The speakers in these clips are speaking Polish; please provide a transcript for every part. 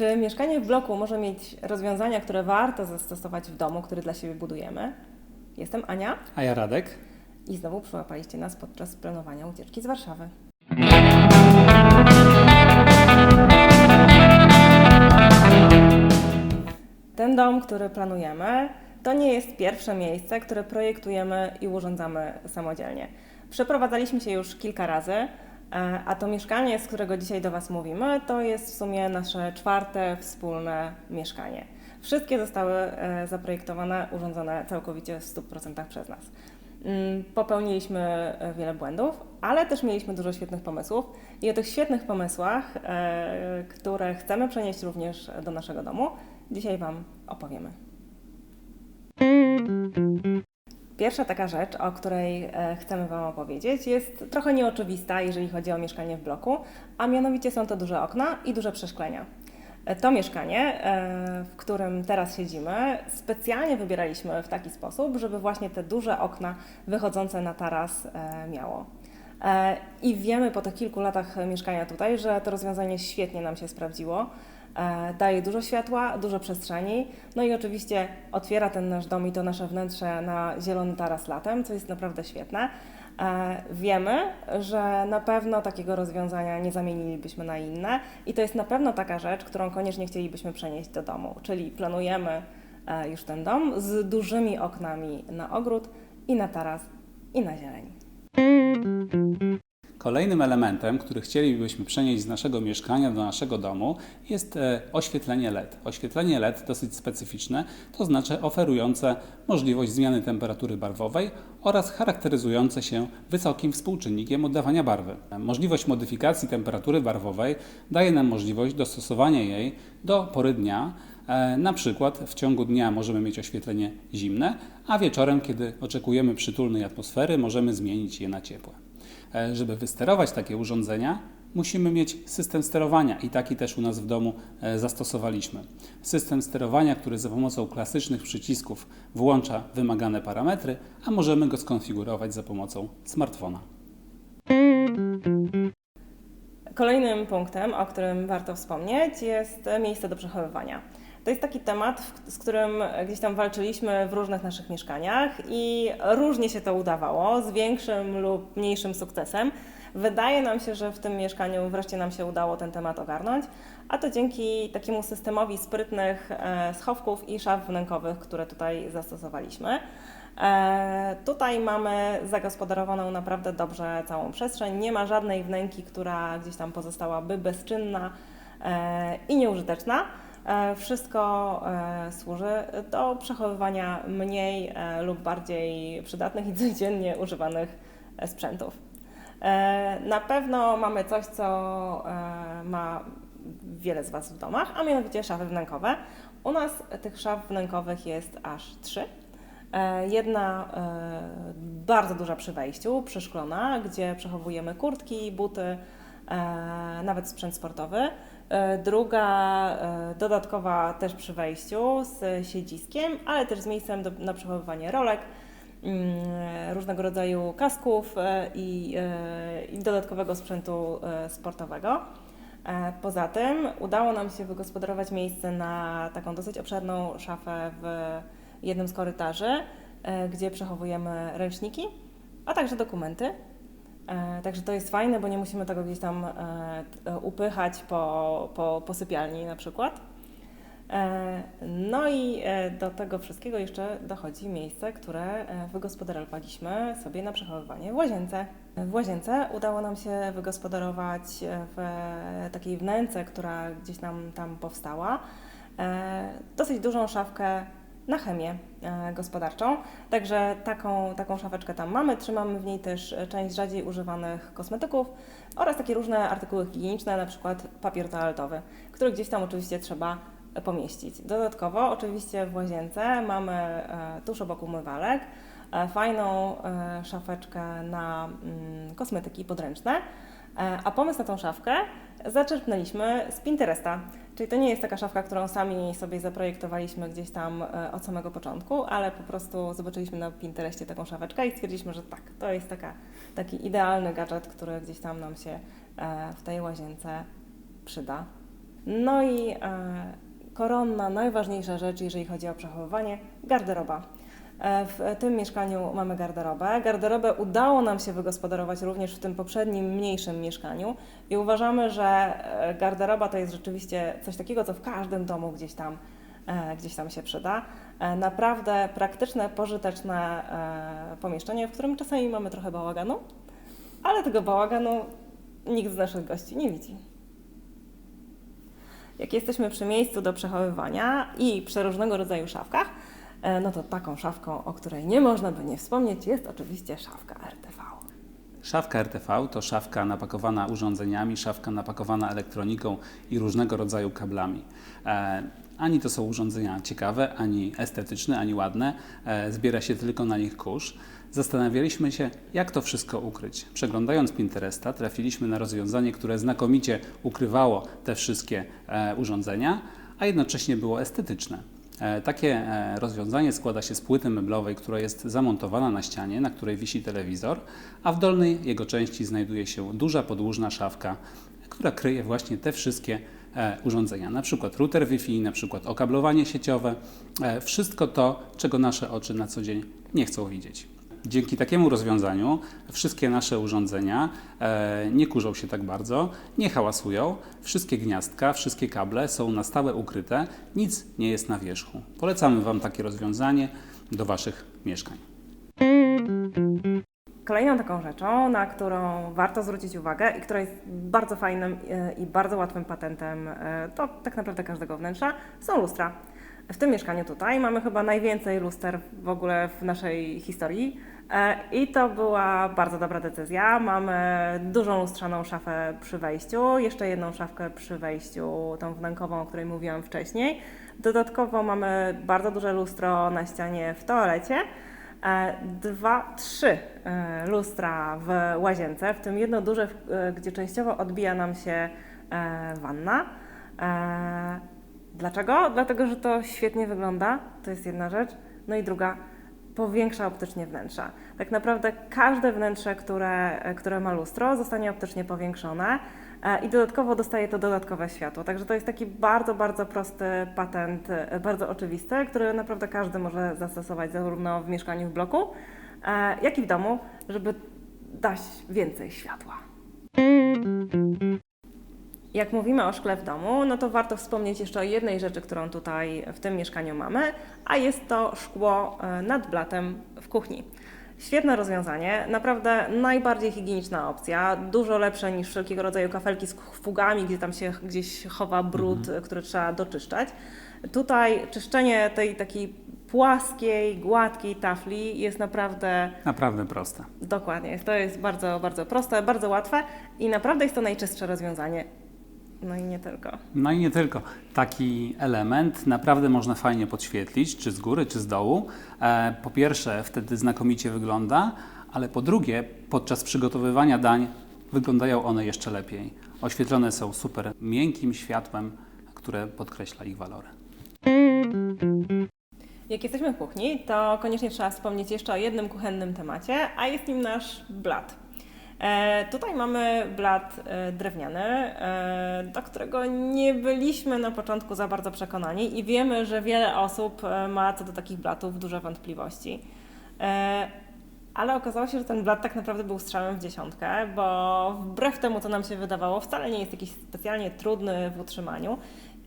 Czy mieszkanie w bloku może mieć rozwiązania, które warto zastosować w domu, który dla siebie budujemy? Jestem Ania A ja Radek. i znowu przyłapaliście nas podczas planowania ucieczki z Warszawy. Ten dom, który planujemy, to nie jest pierwsze miejsce, które projektujemy i urządzamy samodzielnie. Przeprowadzaliśmy się już kilka razy, a to mieszkanie, z którego dzisiaj do Was mówimy, to jest w sumie nasze czwarte wspólne mieszkanie. Wszystkie zostały e, zaprojektowane, urządzone całkowicie w 100% przez nas. Mm, Popełniliśmy e, wiele błędów, ale też mieliśmy dużo świetnych pomysłów i o tych świetnych pomysłach, e, które chcemy przenieść również do naszego domu, dzisiaj Wam opowiemy. Pierwsza taka rzecz, o której e, chcemy Wam opowiedzieć, jest trochę nieoczywista, jeżeli chodzi o mieszkanie w bloku, a mianowicie są to duże okna i duże przeszklenia. E, To mieszkanie, e, w którym teraz siedzimy, specjalnie wybieraliśmy w taki sposób, żeby właśnie te duże okna wychodzące na taras miało. I wiemy po tych kilku latach mieszkania tutaj, że to rozwiązanie świetnie nam się sprawdziło. E, Daje dużo światła, dużo przestrzeni, no i oczywiście otwiera ten nasz dom i to nasze wnętrze na zielony taras latem, co jest naprawdę świetne. E, Wiemy, że na pewno takiego rozwiązania nie zamienilibyśmy na inne i to jest na pewno taka rzecz, którą koniecznie chcielibyśmy przenieść do domu, czyli planujemy e, już ten dom z dużymi oknami na ogród i na taras i na zieleń. Kolejnym elementem, który chcielibyśmy przenieść z naszego mieszkania do naszego domu, jest e, oświetlenie LED. Oświetlenie LED dosyć specyficzne, to znaczy oferujące możliwość zmiany temperatury barwowej oraz charakteryzujące się wysokim współczynnikiem oddawania barwy. Możliwość modyfikacji temperatury barwowej daje nam możliwość dostosowania jej do pory dnia. E, Na przykład w ciągu dnia możemy mieć oświetlenie zimne, a wieczorem, kiedy oczekujemy przytulnej atmosfery, możemy zmienić je na ciepłe. E, Żeby wysterować takie urządzenia, musimy mieć system sterowania i taki też u nas w domu e, zastosowaliśmy. System sterowania, który za pomocą klasycznych przycisków włącza wymagane parametry, a możemy go skonfigurować za pomocą smartfona. Kolejnym punktem, o którym warto wspomnieć, jest miejsce do przechowywania. To jest taki temat, z którym gdzieś tam walczyliśmy w różnych naszych mieszkaniach i różnie się to udawało, z większym lub mniejszym sukcesem. Wydaje nam się, że w tym mieszkaniu wreszcie nam się udało ten temat ogarnąć, a to dzięki takiemu systemowi sprytnych e, schowków i szaf wnękowych, które tutaj zastosowaliśmy. E, tutaj mamy zagospodarowaną naprawdę dobrze całą przestrzeń. Nie ma żadnej wnęki, która gdzieś tam pozostałaby bezczynna e, i nieużyteczna. E, wszystko e, służy do przechowywania mniej e, lub bardziej przydatnych i codziennie używanych sprzętów. Na pewno mamy coś, co ma wiele z Was w domach, a mianowicie szafy wnękowe. U nas tych szaf wnękowych jest aż trzy. Jedna bardzo duża przy wejściu, przeszklona, gdzie przechowujemy kurtki, buty, nawet sprzęt sportowy. E, Druga e, dodatkowa też przy wejściu z siedziskiem, ale też z miejscem do, na przechowywanie rolek, mm, różnego rodzaju kasków e, i, i dodatkowego sprzętu sportowego. Poza tym udało nam się wygospodarować miejsce na taką dosyć obszerną szafę w jednym z korytarzy, gdzie przechowujemy ręczniki, a także dokumenty. E, Także to jest fajne, bo nie musimy tego gdzieś tam e, e, upychać po, po, po sypialni na przykład. No i do tego wszystkiego jeszcze dochodzi miejsce, które wygospodarowaliśmy sobie na przechowywanie w łazience. W łazience udało nam się wygospodarować w takiej wnęce, która gdzieś nam tam powstała, dosyć dużą szafkę na chemię e, gospodarczą. Także taką, taką szafeczkę tam mamy. Trzymamy w niej też e, część rzadziej używanych kosmetyków oraz takie różne artykuły higieniczne, na przykład papier toaletowy, który gdzieś tam oczywiście trzeba pomieścić. Dodatkowo oczywiście w łazience mamy e, tuż obok umywalek fajną szafeczkę na mm, kosmetyki podręczne. E, A pomysł na tą szafkę zaczerpnęliśmy z Pinteresta. Czyli to nie jest taka szafka, którą sami sobie zaprojektowaliśmy gdzieś tam e, od samego początku, ale po prostu zobaczyliśmy na Pinterestie taką szafeczkę i stwierdziliśmy, że tak, to jest taka, taki idealny gadżet, który gdzieś tam nam się e, w tej łazience przyda. No i koronna, najważniejsza rzecz, jeżeli chodzi o przechowywanie, garderoba. E, W tym mieszkaniu mamy garderobę. Garderobę udało nam się wygospodarować również w tym poprzednim, mniejszym mieszkaniu i uważamy, że e, garderoba to jest rzeczywiście coś takiego, co w każdym domu gdzieś tam, e, gdzieś tam się przyda. Naprawdę praktyczne, pożyteczne pomieszczenie, w którym czasami mamy trochę bałaganu, ale tego bałaganu nikt z naszych gości nie widzi. Jak jesteśmy przy miejscu do przechowywania i przy różnego rodzaju szafkach, no to taką szafką, o której nie można by nie wspomnieć, jest oczywiście szafka RTV. Szafka RTV to szafka napakowana urządzeniami, szafka napakowana elektroniką i różnego rodzaju kablami. E, ani to są urządzenia ciekawe, ani estetyczne, ani ładne, e, zbiera się tylko na nich kurz. Zastanawialiśmy się, jak to wszystko ukryć. Przeglądając Pinteresta, trafiliśmy na rozwiązanie, które znakomicie ukrywało te wszystkie e, urządzenia, a jednocześnie było estetyczne. E, Takie e, rozwiązanie składa się z płyty meblowej, która jest zamontowana na ścianie, na której wisi telewizor, a w dolnej jego części znajduje się duża podłużna szafka, która kryje właśnie te wszystkie e, urządzenia, na przykład router Wi-Fi, na przykład okablowanie sieciowe, wszystko to, czego nasze oczy na co dzień nie chcą widzieć. Dzięki takiemu rozwiązaniu wszystkie nasze urządzenia e, nie kurzą się tak bardzo, nie hałasują, wszystkie gniazdka, wszystkie kable są na stałe ukryte, nic nie jest na wierzchu. Polecamy Wam takie rozwiązanie do Waszych mieszkań. Kolejną taką rzeczą, na którą warto zwrócić uwagę i która jest bardzo fajnym e, i bardzo łatwym patentem e, do tak naprawdę każdego wnętrza, są lustra. W tym mieszkaniu tutaj mamy chyba najwięcej luster w ogóle w naszej historii e, i to była bardzo dobra decyzja. Mamy dużą lustrzaną szafę przy wejściu, jeszcze jedną szafkę przy wejściu, tą wnękową, o której mówiłam wcześniej. Dodatkowo mamy bardzo duże lustro na ścianie w toalecie. E, Dwa, trzy e, lustra w łazience, w tym jedno duże, gdzie częściowo odbija nam się wanna. Dlaczego? Dlatego, że to świetnie wygląda, to jest jedna rzecz. No i druga, powiększa optycznie wnętrza. Tak naprawdę każde wnętrze, które, które ma lustro, zostanie optycznie powiększone e, i dodatkowo dostaje to dodatkowe światło. Także to jest taki bardzo, bardzo prosty patent, e, bardzo oczywisty, który naprawdę każdy może zastosować zarówno w mieszkaniu w bloku, e, jak i w domu, żeby dać więcej światła. Jak mówimy o szkle w domu, no to warto wspomnieć jeszcze o jednej rzeczy, którą tutaj w tym mieszkaniu mamy, a jest to szkło e, nad blatem w kuchni. Świetne rozwiązanie, naprawdę najbardziej higieniczna opcja, dużo lepsze niż wszelkiego rodzaju kafelki z fugami, gdzie tam się gdzieś chowa brud, e, który trzeba doczyszczać. Tutaj czyszczenie tej takiej płaskiej, gładkiej tafli jest naprawdę Naprawdę proste. Dokładnie, to jest bardzo, bardzo proste, bardzo łatwe i naprawdę jest to najczystsze rozwiązanie. No i nie tylko. No i nie tylko. Taki element naprawdę można fajnie podświetlić, czy z góry, czy z dołu. E, Po pierwsze, wtedy znakomicie wygląda, ale po drugie, podczas przygotowywania dań wyglądają one jeszcze lepiej. Oświetlone są super miękkim światłem, które podkreśla ich walory. Jak jesteśmy w kuchni, to koniecznie trzeba wspomnieć jeszcze o jednym kuchennym temacie, a jest nim nasz blat. E, tutaj mamy blat e, drewniany, e, do którego nie byliśmy na początku za bardzo przekonani i wiemy, że wiele osób ma co do takich blatów duże wątpliwości. Ale okazało się, że ten blat tak naprawdę był strzałem w dziesiątkę, bo wbrew temu, co nam się wydawało, wcale nie jest jakiś specjalnie trudny w utrzymaniu,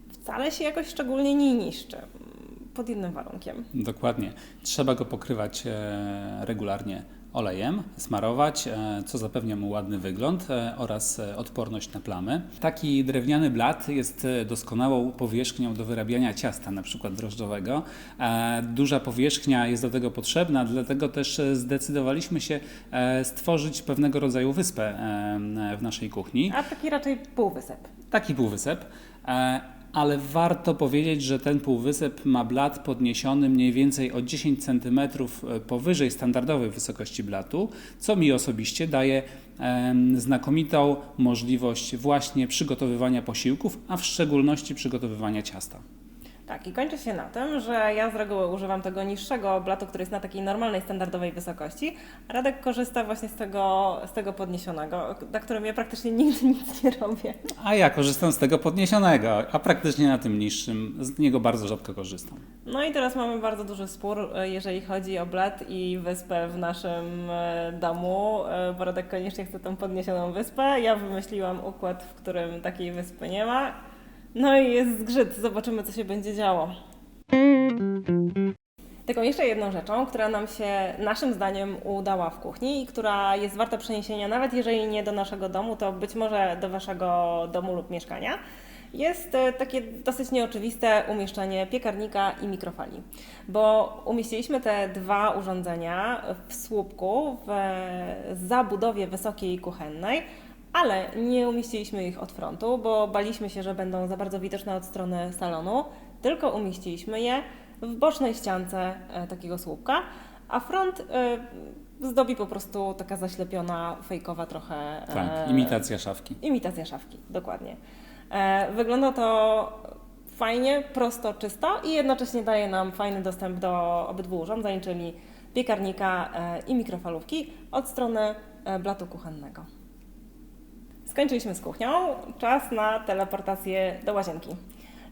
wcale się jakoś szczególnie nie niszczy. Pod jednym warunkiem. Dokładnie. Trzeba go pokrywać regularnie olejem, smarować, e, co zapewnia mu ładny wygląd e, oraz e, odporność na plamy. Taki drewniany blat jest doskonałą powierzchnią do wyrabiania ciasta, na przykład drożdżowego. Duża powierzchnia jest do tego potrzebna, dlatego też zdecydowaliśmy się stworzyć pewnego rodzaju wyspę w naszej kuchni. A taki raczej półwysep. Taki półwysep. E, Ale warto powiedzieć, że ten półwysep ma blat podniesiony mniej więcej o 10 cm powyżej standardowej wysokości blatu, co mi osobiście daje znakomitą możliwość właśnie przygotowywania posiłków, a w szczególności przygotowywania ciasta. Tak, i kończy się na tym, że ja z reguły używam tego niższego blatu, który jest na takiej normalnej, standardowej wysokości, a Radek korzysta właśnie z tego, z tego podniesionego, na którym ja praktycznie nigdy nic nie robię. A ja korzystam z tego podniesionego, a praktycznie na tym niższym. Z niego bardzo rzadko korzystam. No i teraz mamy bardzo duży spór, e, jeżeli chodzi o blat i wyspę w naszym e, domu, e, bo Radek koniecznie chce tą podniesioną wyspę. Ja wymyśliłam układ, w którym takiej wyspy nie ma. No i jest zgrzyt, zobaczymy co się będzie działo. Taką jeszcze jedną rzeczą, która nam się naszym zdaniem udała w kuchni i która jest warta przeniesienia, nawet jeżeli nie do naszego domu, to być może do waszego domu lub mieszkania, jest e, takie dosyć nieoczywiste umieszczenie piekarnika i mikrofali. Bo umieściliśmy te dwa urządzenia w słupku, w zabudowie wysokiej kuchennej, ale nie umieściliśmy ich od frontu, bo baliśmy się, że będą za bardzo widoczne od strony salonu, tylko umieściliśmy je w bocznej ściance e, takiego słupka, a front e, zdobi po prostu taka zaślepiona, fejkowa trochę. e, Tak, imitacja szafki. Imitacja szafki, dokładnie. Wygląda to fajnie, prosto, czysto i jednocześnie daje nam fajny dostęp do obydwu urządzeń, czyli piekarnika i mikrofalówki od strony blatu kuchennego. Skończyliśmy z kuchnią, czas na teleportację do łazienki.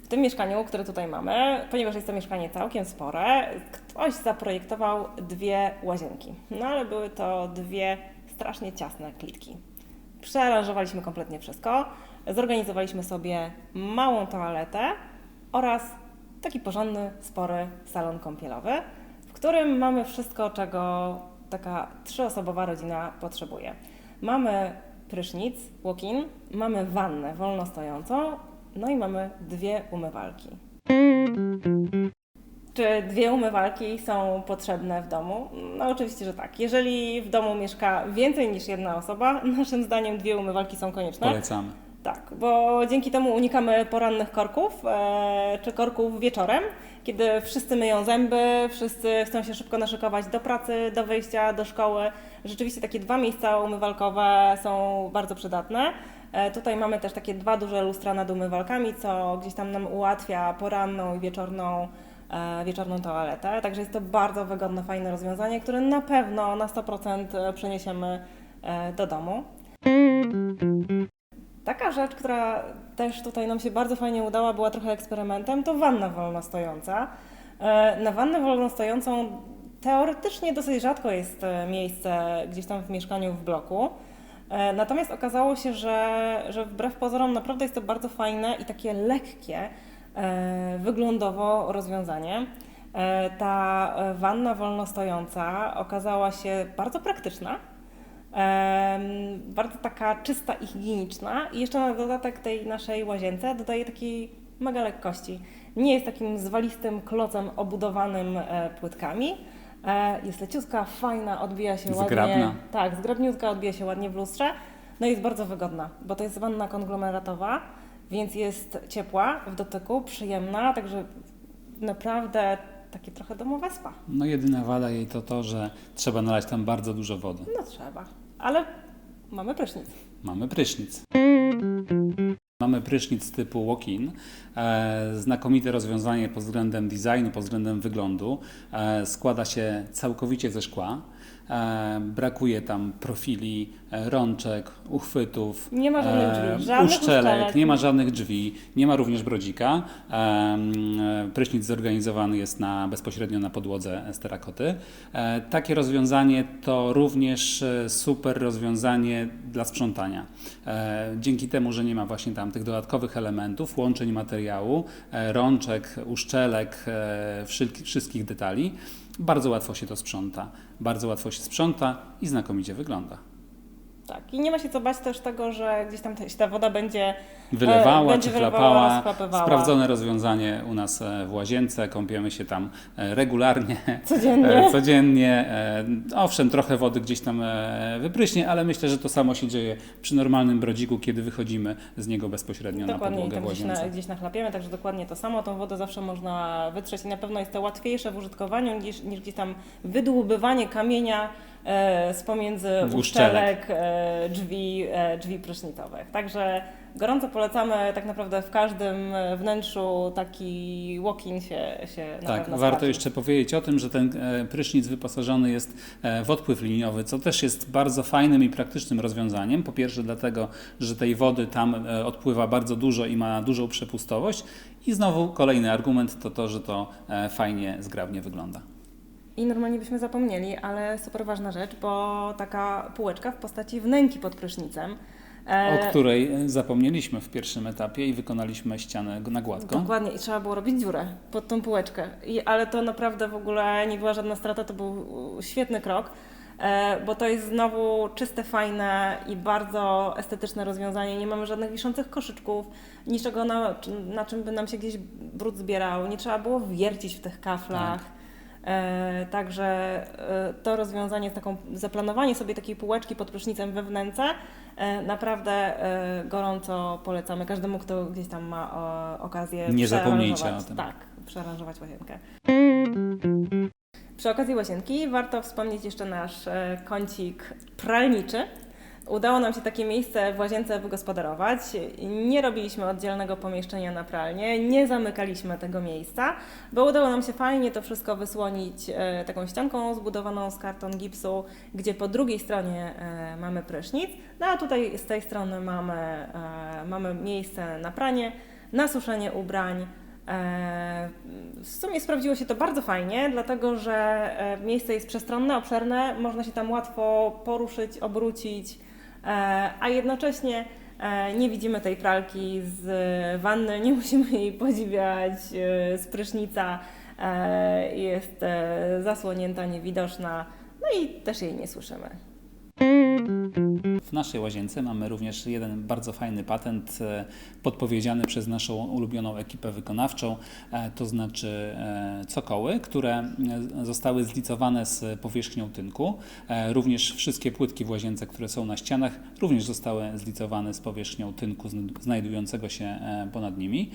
W tym mieszkaniu, które tutaj mamy, ponieważ jest to mieszkanie całkiem spore, ktoś zaprojektował dwie łazienki. No ale były to dwie strasznie ciasne klitki. Przearanżowaliśmy kompletnie wszystko, zorganizowaliśmy sobie małą toaletę oraz taki porządny, spory salon kąpielowy, w którym mamy wszystko, czego taka trzyosobowa rodzina potrzebuje. Mamy prysznic, walk-in, mamy wannę wolno stojącą, no i mamy dwie umywalki. Czy dwie umywalki są potrzebne w domu? No oczywiście, że tak. Jeżeli w domu mieszka więcej niż jedna osoba, naszym zdaniem dwie umywalki są konieczne. Polecamy. Tak, bo dzięki temu unikamy porannych korków e, czy korków wieczorem, kiedy wszyscy myją zęby, wszyscy chcą się szybko naszykować do pracy, do wyjścia, do szkoły. Rzeczywiście takie dwa miejsca umywalkowe są bardzo przydatne. E, tutaj mamy też takie dwa duże lustra nad umywalkami, co gdzieś tam nam ułatwia poranną i wieczorną, e, wieczorną toaletę. Także jest to bardzo wygodne, fajne rozwiązanie, które na pewno na 100% przeniesiemy do domu. Taka rzecz, która też tutaj nam się bardzo fajnie udała, była trochę eksperymentem, to wanna wolnostojąca. E, Na wannę wolnostojącą teoretycznie dosyć rzadko jest e, miejsce gdzieś tam w mieszkaniu w bloku. E, Natomiast okazało się, że, że wbrew pozorom naprawdę jest to bardzo fajne i takie lekkie wyglądowo rozwiązanie. Ta wanna wolnostojąca okazała się bardzo praktyczna. Bardzo taka czysta i higieniczna i jeszcze na dodatek tej naszej łazience dodaje takiej mega lekkości. Nie jest takim zwalistym klocem obudowanym e, płytkami. E, jest leciutka, fajna, odbija się ładnie. Zgrabna. Tak, zgrabniutka, odbija się ładnie w lustrze. No i jest bardzo wygodna, bo to jest wanna konglomeratowa, więc jest ciepła w dotyku, przyjemna, także naprawdę takie trochę domowe spa. No jedyna wada jej to to, że trzeba nalać tam bardzo dużo wody. No trzeba, ale mamy prysznic. Mamy prysznic. Mamy prysznic typu walk-in. E, znakomite rozwiązanie pod względem designu, pod względem wyglądu. E, składa się całkowicie ze szkła. E, brakuje tam profili, e, rączek, uchwytów, Nie ma żadnych e, drzwi, żadnych uszczelek, uszczelek. nie ma żadnych drzwi, nie ma również brodzika. Prysznic zorganizowany jest na, bezpośrednio na podłodze z terakoty. Takie rozwiązanie to również super rozwiązanie dla sprzątania. Dzięki temu, że nie ma właśnie tam tych dodatkowych elementów, łączeń materiału, rączek, uszczelek, wszystkich detali, bardzo łatwo się to sprząta. Bardzo łatwo się sprząta i znakomicie wygląda. Tak, i nie ma się co bać też tego, że gdzieś tam ta, się ta woda będzie Wylewała E, będzie czy wylewała, chlapała. Sprawdzone rozwiązanie u nas e, w łazience. Kąpiemy się tam e, regularnie. codziennie. Codziennie. Owszem, trochę wody gdzieś tam wypryśnie, ale myślę, że to samo się dzieje przy normalnym brodziku, kiedy wychodzimy z niego bezpośrednio na Dokładnie, i podłogę gdzieś, łazience. na, gdzieś nachlapiemy, także dokładnie to samo. Tą wodę zawsze można wytrzeć i na pewno jest to łatwiejsze w użytkowaniu niż, niż gdzieś tam wydłubywanie kamienia z pomiędzy uszczelek, e, drzwi, e, drzwi prysznicowych. Także gorąco polecamy tak naprawdę w każdym wnętrzu taki walk-in się, się na Tak, warto sprawdzi. jeszcze powiedzieć o tym, że ten e, prysznic wyposażony jest e, w odpływ liniowy, co też jest bardzo fajnym i praktycznym rozwiązaniem. Po pierwsze dlatego, że tej wody tam odpływa bardzo dużo i ma dużą przepustowość. I znowu kolejny argument to to, że to fajnie, zgrabnie wygląda. I normalnie byśmy zapomnieli, ale super ważna rzecz, bo taka półeczka w postaci wnęki pod prysznicem. E, O której zapomnieliśmy w pierwszym etapie i wykonaliśmy ścianę na gładko. Dokładnie, i trzeba było robić dziurę pod tą półeczkę. I, ale to naprawdę w ogóle nie była żadna strata, to był świetny krok, e, bo to jest znowu czyste, fajne i bardzo estetyczne rozwiązanie. Nie mamy żadnych wiszących koszyczków, niczego na, na czym by nam się gdzieś brud zbierał. Nie trzeba było wiercić w tych kaflach. E, także e, to rozwiązanie taką, zaplanowanie sobie takiej półeczki pod prysznicem we wnęce e, naprawdę e, gorąco polecamy każdemu, kto gdzieś tam ma okazję Nie zapomnijcie o tym. Tak, przearanżować łazienkę. Przy okazji łazienki warto wspomnieć jeszcze nasz e, kącik pralniczy. Udało nam się takie miejsce w łazience wygospodarować. Nie robiliśmy oddzielnego pomieszczenia na pralnię, nie zamykaliśmy tego miejsca, bo udało nam się fajnie to wszystko wysłonić e, taką ścianką zbudowaną z karton gipsu, gdzie po drugiej stronie e, mamy prysznic, no a tutaj z tej strony mamy, e, mamy miejsce na pranie, na suszenie ubrań. W sumie sprawdziło się to bardzo fajnie, dlatego że miejsce jest przestronne, obszerne, można się tam łatwo poruszyć, obrócić, a jednocześnie e, nie widzimy tej pralki z wanny, nie musimy jej podziwiać e, z prysznica, e, jest e, zasłonięta, niewidoczna, no i też jej nie słyszymy. W naszej łazience mamy również jeden bardzo fajny patent e, podpowiedziany przez naszą ulubioną ekipę wykonawczą, e, to znaczy e, cokoły, które zostały zlicowane z powierzchnią tynku. Również wszystkie płytki w łazience, które są na ścianach, również zostały zlicowane z powierzchnią tynku zn- znajdującego się ponad nimi.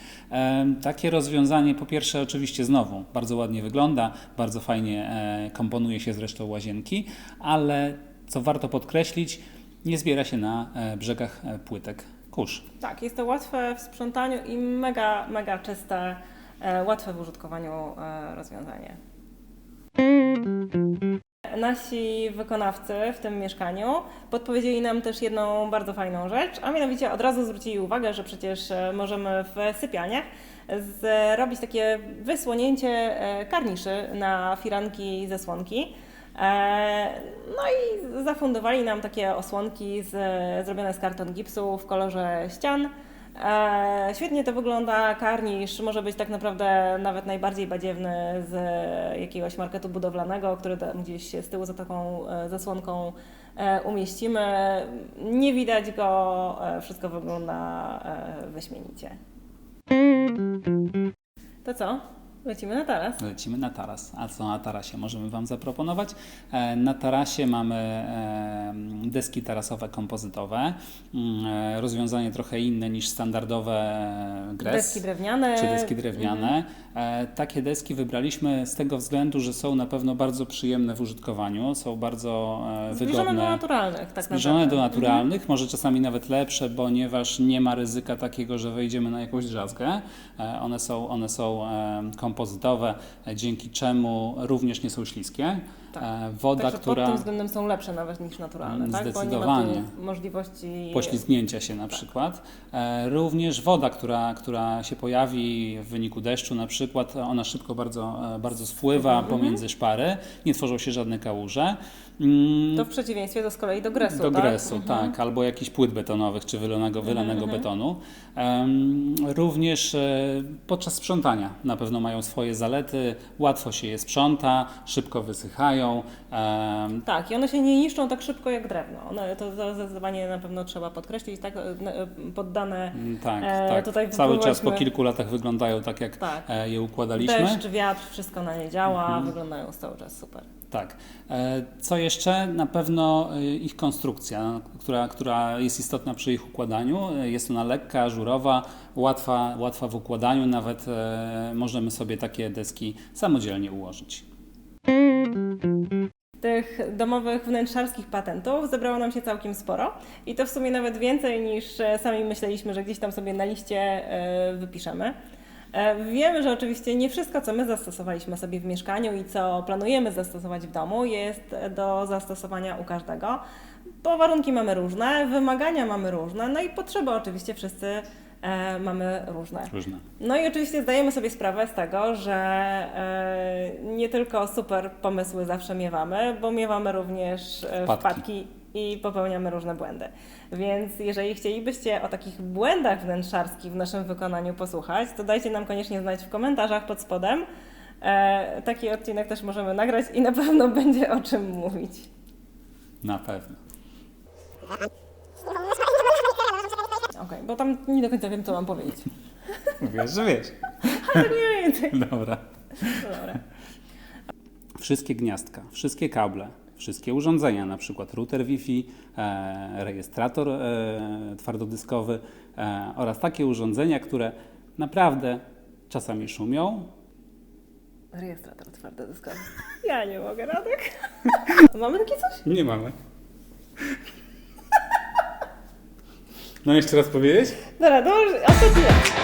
Takie rozwiązanie po pierwsze oczywiście znowu bardzo ładnie wygląda, bardzo fajnie komponuje się z resztą łazienki, ale co warto podkreślić, nie zbiera się na e, brzegach e, płytek kurz. Tak, jest to łatwe w sprzątaniu i mega, mega czyste, e, łatwe w użytkowaniu rozwiązanie. Nasi wykonawcy w tym mieszkaniu podpowiedzieli nam też jedną bardzo fajną rzecz, a mianowicie od razu zwrócili uwagę, że przecież możemy w sypialniach zrobić takie wysłonięcie karniszy na firanki i zasłonki. E, No i zafundowali nam takie osłonki z, zrobione z karton gipsu w kolorze ścian. E, Świetnie to wygląda, karnisz może być tak naprawdę nawet najbardziej badziewny z jakiegoś marketu budowlanego, który tam gdzieś z tyłu za taką e, zasłonką umieścimy. Nie widać go, wszystko wygląda wyśmienicie. To co? Lecimy na taras. Lecimy na taras. A co na tarasie możemy Wam zaproponować? E, Na tarasie mamy e, deski tarasowe kompozytowe. Mm, e, Rozwiązanie trochę inne niż standardowe gres. Deski drewniane. czy deski drewniane. E, Takie deski wybraliśmy z tego względu, że są na pewno bardzo przyjemne w użytkowaniu, są bardzo Zbliżone do wygodne. naturalnych, tak Zbliżone naprawdę. do naturalnych, może czasami nawet lepsze, ponieważ nie ma ryzyka takiego, że wejdziemy na jakąś drzazgę. One są, one są e, kompozytowe, dzięki czemu również nie są śliskie. Tak. E, Woda, Także która pod tym względem są lepsze nawet niż naturalne, tak? Bo nie ma możliwości... poślizgnięcia się na przykład. E, Również woda, która, która się pojawi w wyniku deszczu na przykład, ona szybko bardzo, e, bardzo spływa Mhm. pomiędzy szpary, nie tworzą się żadne kałuże. Mm, To w przeciwieństwie do z kolei do gresu, do tak? gresu, tak, albo jakichś płyt betonowych czy wylanego, wylanego mhm. betonu. Em, również e, podczas sprzątania na pewno mają swoje zalety, łatwo się je sprząta, szybko wysychają. em, Tak, i one się nie niszczą tak szybko jak drewno. One, to to zdecydowanie na pewno trzeba podkreślić, tak? e, Poddane Mm, Tak, E, tak. tutaj Cały czas po kilku latach wyglądają tak, jak Tak. e, je układaliśmy. deszcz, wiatr, wszystko na nie działa, Mhm. wyglądają cały czas super. Tak. E, Co jeszcze? Na pewno e, ich konstrukcja, która, która jest istotna przy ich układaniu. E, Jest ona lekka, ażurowa, łatwa, łatwa w układaniu. Nawet możemy sobie takie deski samodzielnie ułożyć. Tych domowych wnętrzarskich patentów zebrało nam się całkiem sporo i to w sumie nawet więcej niż sami myśleliśmy, że gdzieś tam sobie na liście wypiszemy. E, Wiemy, że oczywiście nie wszystko, co my zastosowaliśmy sobie w mieszkaniu i co planujemy zastosować w domu, jest do zastosowania u każdego, bo warunki mamy różne, wymagania mamy różne, no i potrzeby oczywiście wszyscy e, mamy różne. Różne. No i oczywiście zdajemy sobie sprawę z tego, że e, nie tylko super pomysły zawsze miewamy, bo miewamy również e, Wpadki. wpadki i popełniamy różne błędy. Więc jeżeli chcielibyście o takich błędach wnętrzarskich w naszym wykonaniu posłuchać, to dajcie nam koniecznie znać w komentarzach pod spodem. E, taki odcinek też możemy nagrać i na pewno będzie o czym mówić. Na pewno. Okej, bo tam nie do końca wiem, co mam powiedzieć. Wiesz, że wiesz. Tak mniej więcej. Dobra. Dobra. Wszystkie gniazdka, wszystkie kable, wszystkie urządzenia, na przykład router Wi-Fi, e, rejestrator e, twardodyskowy e, oraz takie urządzenia, które naprawdę czasami szumią. Rejestrator twardodyskowy. Ja nie mogę, Radek. Mamy takie coś? Nie mamy. No jeszcze raz powiedzieć? Dobra, dobrze, tyle.